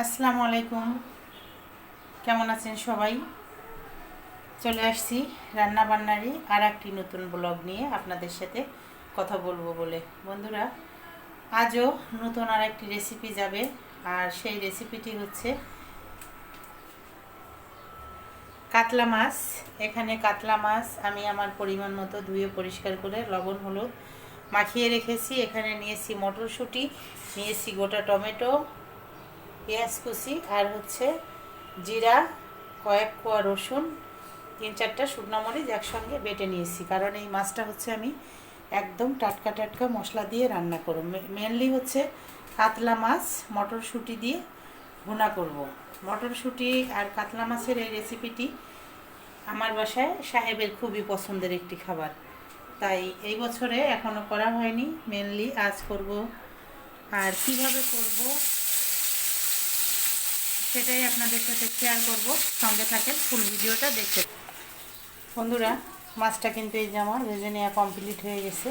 আসসালামু আলাইকুম। কেমন আছেন সবাই? চলে আসছি রান্না বান্নারই আর একটি নতুন ব্লগ নিয়ে আপনাদের সাথে কথা বলব বলে। বন্ধুরা, আজও নতুন আর একটি রেসিপি যাবে আর সেই রেসিপিটি হচ্ছে কাতলা মাছ। এখানে কাতলা মাছ আমি আমার পরিমাণ মতো ধুয়ে পরিষ্কার করে লবণ, হলুদ মাখিয়ে রেখেছি। এখানে নিয়েছি মটরশুঁটি, নিয়েছি গোটা টমেটো পেঁয়াজ কুচি আর হচ্ছে জিরা, কয়েক কোয়া রসুন, তিন চারটা শুকনো মরিচ একসঙ্গে বেটে নিয়েছি। কারণ এই মাছটা হচ্ছে আমি একদম টাটকা টাটকা মশলা দিয়ে রান্না করব। মেনলি হচ্ছে কাতলা মাছ, মটরশুঁটি দিয়ে ভুনা করব। মটরশুঁটি আর কাতলা মাছের এই রেসিপিটি আমার বাসায় সাহেবের খুবই পছন্দের একটি খাবার। তাই এই বছরে এখনও করা হয়নি। মেনলি আজ করব। আর কীভাবে করব? সেটাই আপনাদের সাথে শেয়ার করব। সঙ্গে থাকেন ফুল ভিডিওটা দেখতে। বন্ধুরা, মাছটা কিন্তু এই যে আমার ভেজে নেওয়া কমপ্লিট হয়ে গেছে।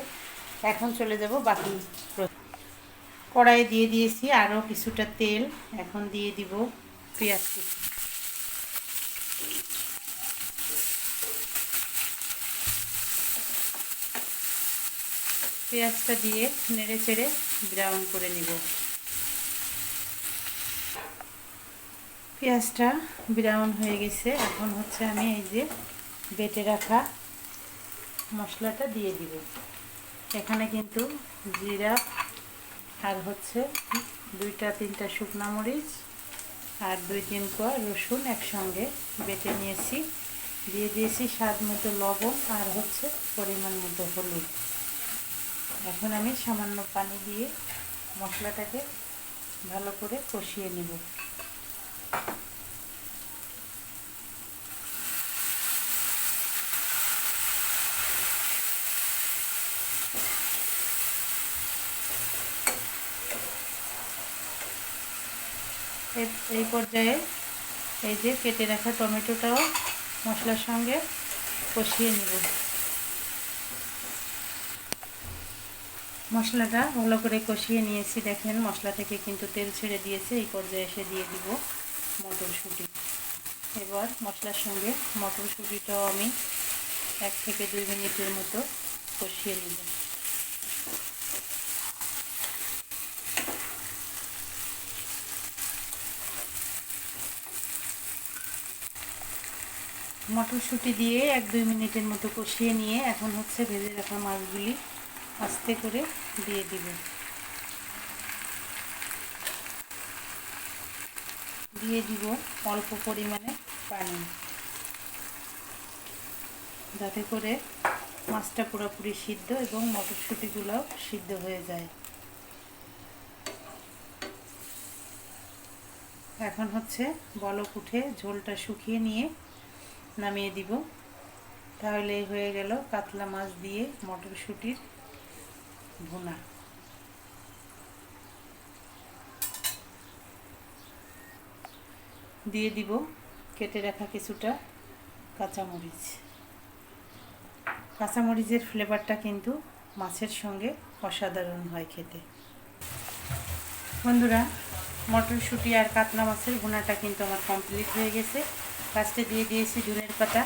এখন চলে যাব বাকি কড়াই দিয়ে দিয়েছি আরও কিছুটা তেল। এখন দিয়ে দিব পেঁয়াজ কুচি। পেঁয়াজটা দিয়ে নেড়ে চেড়ে ব্রাউন করে নিব। পেঁয়াজটা ব্রাউন হয়ে গেছে। এখন হচ্ছে আমি এই যে বেটে রাখা মশলাটা দিয়ে দিব। এখানে কিন্তু জিরা আর হচ্ছে দুইটা, তিনটা শুকনো মরিচ আর দুই, তিন কোয়া রসুন একসঙ্গে বেটে নিয়েছি। দিয়ে দিয়েছি স্বাদ মতো লবণ আর হচ্ছে পরিমাণ মতো হলুদ। এখন আমি সামান্য পানি দিয়ে মশলাটাকে ভালো করে কষিয়ে নিব। এই পর্যায়ে এই যে কেটে রাখা টমেটোটাও মশলার সঙ্গে কষিয়ে নেব। মশলাটা ভালো করে কষিয়ে নিয়েছি, দেখেন মশলা থেকে কিন্তু তেল ছেড়ে দিয়েছে, এই পর্যায়ে এসে দিয়ে দিব। মটরশুঁটি। এবার মশলার সঙ্গে মটরশুঁটিটাও আমি এক থেকে দুই মিনিটের মতো কষিয়ে নেব। মটরশুঁটি দিয়ে এক দুই মিনিটের মতো কষিয়ে নিয়ে এখন হচ্ছে ভেজে রাখা মাছগুলি আস্তে করে দিয়ে দিব। দিয়ে দিব অল্প পরিমাণে পানি। যাতে করে মাছটা পুরোপুরি সিদ্ধ এবং মটরশুঁটিগুলোও সিদ্ধ হয়ে যায়। এখন হচ্ছে বলক উঠে ঝোলটা শুকিয়ে নিয়ে নামিয়ে দিব। তাহলে হয়ে গেল কাতলা মাছ দিয়ে মটরশুঁটির ভুনা। দিয়ে দিব, কেটে রাখা কিছুটা কাঁচামরিচ। কাঁচামরিচের ফ্লেভারটা কিন্তু মাছের সঙ্গে অসাধারণ হয় খেতে। বন্ধুরা, মটরশুঁটি আর কাতলা মাছের ভুনাটা কিন্তু আমার কমপ্লিট হয়ে গেছে। লাস্টে দিয়ে দিয়েছি জুনের পাতা।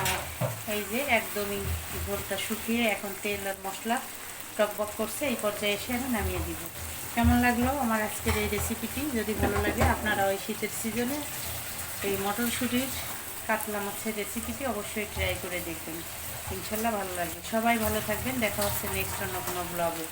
আর এই যে একদমই ঝোলটা শুকিয়ে এখন তেল আর মশলা টকবক করছে, এই পর্যায়ে এসে আমি নামিয়ে দিব। কেমন লাগল আমার আজকের এই রেসিপিটি যদি ভালো লাগে, আপনারা ওই শীতের সিজনে এই মটরশুঁটির কাতলা মাছের রেসিপিটি অবশ্যই ট্রাই করে দেখবেন। ইনশাল্লাহ ভালো লাগবে। সবাই ভালো থাকবেন। দেখা হচ্ছে নেক্সট অন্য কোনো ব্লগে